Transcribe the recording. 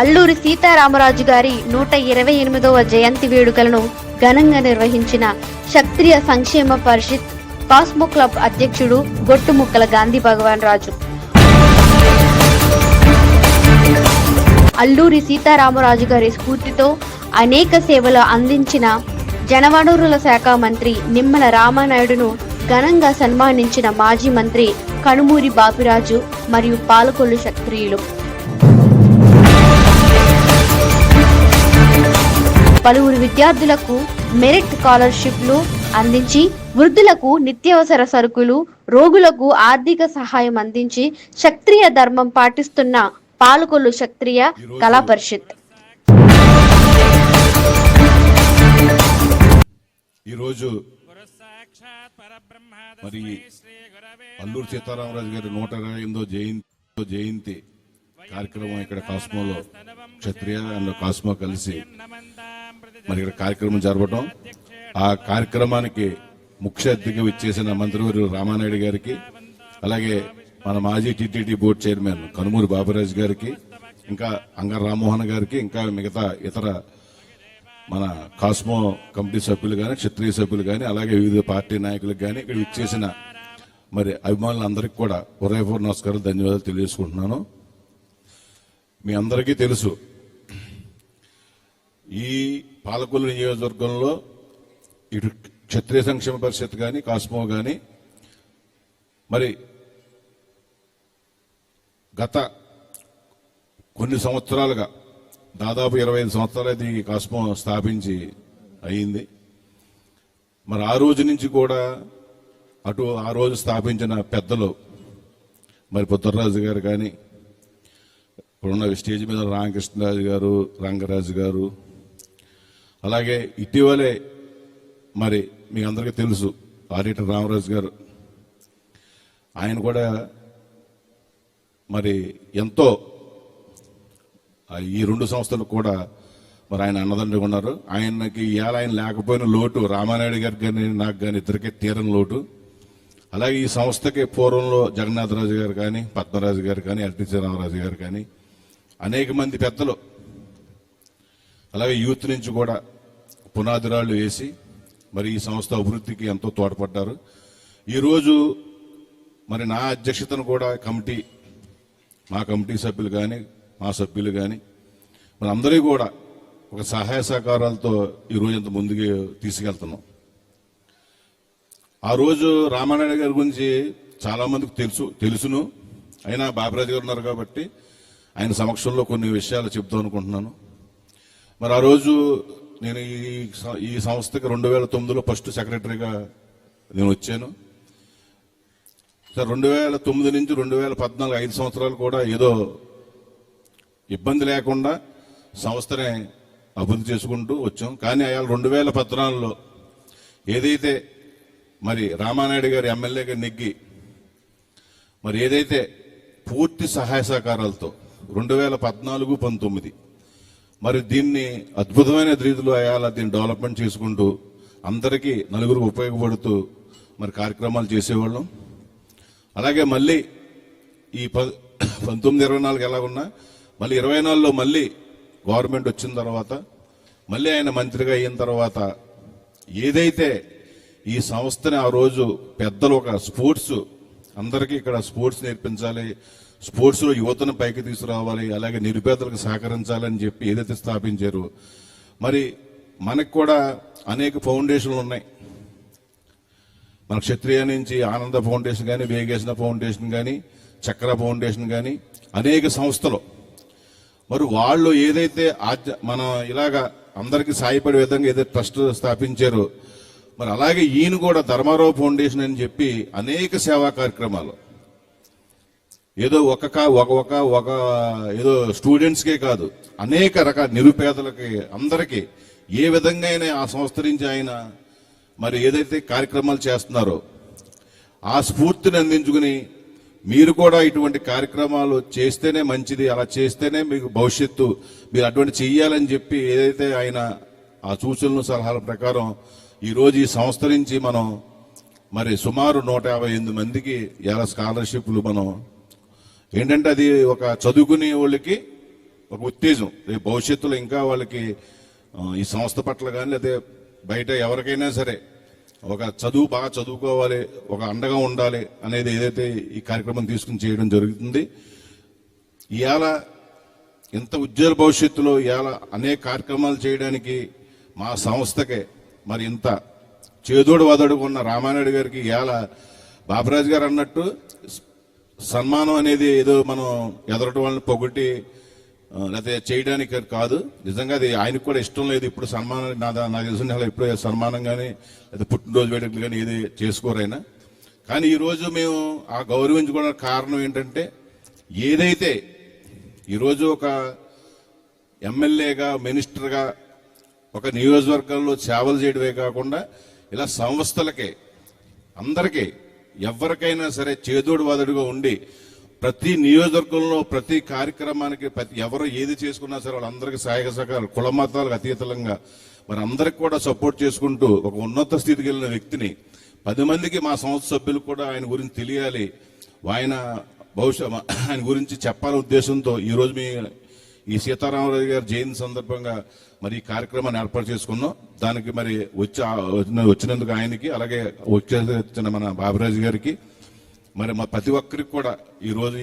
అల్లూరి సీతారామరాజు గారి నూట ఇరవై ఎనిమిదవ జయంతి వేడుకలను ఘనంగా నిర్వహించిన క్షత్రియ సంక్షేమ పరిషత్ కాస్మో క్లబ్ అధ్యక్షుడు గొట్టుముక్కల గాంధీ భగవాన్ రాజు. అల్లూరి సీతారామరాజు గారి స్ఫూర్తితో అనేక సేవలు అందించిన జనవనరుల శాఖ మంత్రి నిమ్మల రామానాయుడును ఘనంగా సన్మానించిన మాజీ మంత్రి కనుమూరి బాపిరాజు మరియు పాలకొల్లు క్షత్రియులు. పలువురు విద్యార్థులకు మెరిట్ స్కాలర్షిప్లు అందించి వృద్ధులకు నిత్యావసర సరుకులు రోగులకు ఆర్థిక సహాయం అందించి క్షత్రియ ధర్మం పాటిస్తున్న పాలకొల్లు క్షత్రియ కళా పరిషత్. ఈరోజు మరి అల్లూరు సీతారామరాజు గారి నూట ఇరవై ఎనిమిదో జయంతి జయంతి కార్యక్రమం ఇక్కడ కాస్మోలో క్షత్రియ అండ్ కాస్మో కలిసి మరి ఇక్కడ కార్యక్రమం జరపడం ఆ కార్యక్రమానికి ముఖ్య అతిథిగా ఇచ్చేసిన మంత్రివర్యులు రామానాయుడు గారికి అలాగే మన మాజీ TTD board chairman Kanumuri Baburaju గారికి ఇంకా అంగ రామ్మోహన్ గారికి ఇంకా మిగతా ఇతర మన కాస్మో కమిటీ సభ్యులు కానీ క్షత్రియ సభ్యులు కానీ అలాగే వివిధ పార్టీ నాయకులకు కానీ ఇక్కడ ఇచ్చేసిన మరి అభిమానులందరికీ కూడా హృదయపూర్వ నమస్కారాలు ధన్యవాదాలు తెలియజేసుకుంటున్నాను. మీ అందరికీ తెలుసు ఈ పాలకొల్లు నియోజకవర్గంలో ఇటు క్షత్రియ సంక్షేమ పరిషత్ కానీ కాస్మో కానీ మరి గత కొన్ని సంవత్సరాలుగా దాదాపు ఇరవై ఐదు సంవత్సరాలు అయితే ఈ కాస్మో స్థాపించి అయింది. మరి ఆ రోజు నుంచి కూడా అటు ఆ రోజు స్థాపించిన పెద్దలు మరి పుత్తరరాజు గారు కానీ ఇప్పుడున్న స్టేజ్ మీద రామకృష్ణరాజు గారు రంగరాజు గారు అలాగే ఇటీవలే మరి మీ అందరికీ తెలుసు ఆడిటర్ రామరాజు గారు. ఆయన కూడా మరి ఎంతో ఈ రెండు సంస్థలు కూడా మరి ఆయన అన్నదండ్రిగా ఉన్నారు. ఆయనకి ఇవాళ ఆయన లేకపోయిన లోటు రామానాయుడు గారికి కానీ నాకు కానీ ఇద్దరికే తీరని లోటు. అలాగే ఈ సంస్థకి పూర్వంలో జగన్నాథరాజు గారు కానీ పద్మరాజు గారు కానీ అర్టిసి రామరాజు గారు కానీ అనేక మంది పెద్దలు. అలాగే యూత్ నుంచి కూడా పునాదిరాళ్ళు వేసి మరి ఈ సంస్థ అభివృద్ధికి ఎంతో తోడ్పడ్డారు. ఈరోజు మరి నా అధ్యక్షతను కూడా కమిటీ మా కమిటీ సభ్యులు కానీ మా సభ్యులు కానీ మన అందరూ కూడా ఒక సహాయ సహకారాలతో ఈ రోజు ఇంత ముందుకు తీసుకెళ్తున్నాం. ఆ రోజు రామానాయుడు గారి గురించి చాలామందికి తెలుసు తెలుసును. అయినా బాబరాజు గారు ఉన్నారు కాబట్టి ఆయన సమక్షంలో కొన్ని విషయాలు చెప్తాం అనుకుంటున్నాను. మరి ఆ రోజు నేను ఈ ఈ సంస్థకి రెండు వేల తొమ్మిదిలో ఫస్ట్ సెక్రటరీగా నేను వచ్చాను. సార్ రెండు వేల తొమ్మిది నుంచి రెండు వేల పద్నాలుగు ఐదు సంవత్సరాలు కూడా ఏదో ఇబ్బంది లేకుండా సంస్థని అభివృద్ధి చేసుకుంటూ వచ్చాం. కానీ అయాల రెండు వేల పద్నాలుగులో ఏదైతే మరి రామానాయుడు గారి ఎమ్మెల్యేగా నెగ్గి మరి ఏదైతే పూర్తి సహాయ సహకారాలతో రెండు వేల పద్నాలుగు పంతొమ్మిది మరి దీన్ని అద్భుతమైన రీతిలో అయ్యాలా? దీన్ని డెవలప్మెంట్ చేసుకుంటూ అందరికీ నలుగురు ఉపయోగపడుతూ మరి కార్యక్రమాలు చేసేవాళ్ళం. అలాగే మళ్ళీ ఈ ప పంతొమ్మిది ఇరవై నాలుగు ఎలా ఉన్నా మళ్ళీ ఇరవై నాలుగులో మళ్ళీ గవర్నమెంట్ వచ్చిన తర్వాత మళ్ళీ ఆయన మంత్రిగా అయిన తర్వాత ఏదైతే ఈ సంస్థని ఆ రోజు పెద్దలు ఒక స్పోర్ట్స్ అందరికీ ఇక్కడ స్పోర్ట్స్ నేర్పించాలి స్పోర్ట్స్లో యువతను పైకి తీసుకురావాలి అలాగే నిరుపేదలకు సహకరించాలని చెప్పి ఏదైతే స్థాపించారో మరి మనకు కూడా అనేక ఫౌండేషన్లు ఉన్నాయి. మన క్షత్రియ నుంచి ఆనంద ఫౌండేషన్ కానీ వేగేసిన ఫౌండేషన్ కానీ చక్ర ఫౌండేషన్ కానీ అనేక సంస్థలు. మరి వాళ్ళు ఏదైతే ఆధ్య మనం ఇలాగా అందరికీ సాయపడే విధంగా ఏదైతే ట్రస్ట్ స్థాపించారో మరి అలాగే ఈయన కూడా ధర్మారావు ఫౌండేషన్ అని చెప్పి అనేక సేవా కార్యక్రమాలు. ఏదో ఒక ఒక ఒక ఒక ఏదో స్టూడెంట్స్కే కాదు అనేక రకాల నిరుపేదలకి అందరికీ ఏ విధంగా అయినా ఆ సంస్థ నుంచి ఆయన మరి ఏదైతే కార్యక్రమాలు చేస్తున్నారో ఆ స్ఫూర్తిని అందించుకుని మీరు కూడా ఇటువంటి కార్యక్రమాలు చేస్తేనే మంచిది అలా చేస్తేనే మీకు భవిష్యత్తు మీరు అటువంటి చెయ్యాలని చెప్పి ఏదైతే ఆయన ఆ సూచనలు సలహాల ప్రకారం ఈరోజు ఈ సంస్థ నుంచి మనం మరి సుమారు నూట యాభై ఎనిమిది మందికి ఎలా స్కాలర్షిప్లు మనం ఏంటంటే అది ఒక చదువుకునే వాళ్ళకి ఒక ఉత్తేజం. రేపు భవిష్యత్తులో ఇంకా వాళ్ళకి ఈ సంస్థ పట్ల కానీ లేదా బయట ఎవరికైనా సరే ఒక చదువు బాగా చదువుకోవాలి ఒక అండగా ఉండాలి అనేది ఏదైతే ఈ కార్యక్రమం తీసుకుని చేయడం జరుగుతుంది ఇవాళ ఇంత ఉజ్వల భవిష్యత్తులో ఇవాళ అనేక కార్యక్రమాలు చేయడానికి మా సంస్థకే మరి ఇంత చేదోడు వదడుగా ఉన్న రామానాయుడు గారికి ఇవాళ బాబరాజు గారు అన్నట్టు సన్మానం అనేది ఏదో మనం ఎదరటి వాళ్ళని పొగట్టి లేకపోతే చేయడానికి కాదు. నిజంగా అది ఆయనకు కూడా ఇష్టం లేదు ఇప్పుడు సన్మానం. నా నాకు తెలిసిన ఎప్పుడు సన్మానం కానీ లేదా పుట్టినరోజు వేడుకలు కానీ ఏది చేసుకోరైనా కానీ ఈరోజు మేము ఆ గౌరవించుకోవడానికి కారణం ఏంటంటే ఏదైతే ఈరోజు ఒక ఎమ్మెల్యేగా మినిస్టర్గా ఒక నియోజకవర్గంలో సేవలు చేయడమే కాకుండా ఇలా సంస్థలకే అందరికీ ఎవరికైనా సరే చేదోడు వాదుడుగా ఉండి ప్రతి నియోజకవర్గంలో ప్రతి కార్యక్రమానికి ప్రతి ఎవరు ఏది చేసుకున్నా సరే వాళ్ళందరికీ సహాయక సహకారాలు కుల మతాలకు అతీతంగా మరి అందరికి కూడా సపోర్ట్ చేసుకుంటూ ఒక ఉన్నత స్థితికి వెళ్ళిన వ్యక్తిని పది మందికి మా సంస్థ సభ్యులు కూడా ఆయన గురించి తెలియాలి. ఆయన బహుశా ఆయన గురించి చెప్పాలనే ఉద్దేశంతో ఈరోజు మీ ఈ సీతారామరాజు గారి జయంతి సందర్భంగా మరి ఈ కార్యక్రమాన్ని ఏర్పాటు చేసుకున్నాం. దానికి మరి వచ్చి వచ్చినందుకు ఆయనకి అలాగే వచ్చే మన బాబురాజు గారికి. మరి మా ప్రతి ఒక్కరికి కూడా ఈరోజు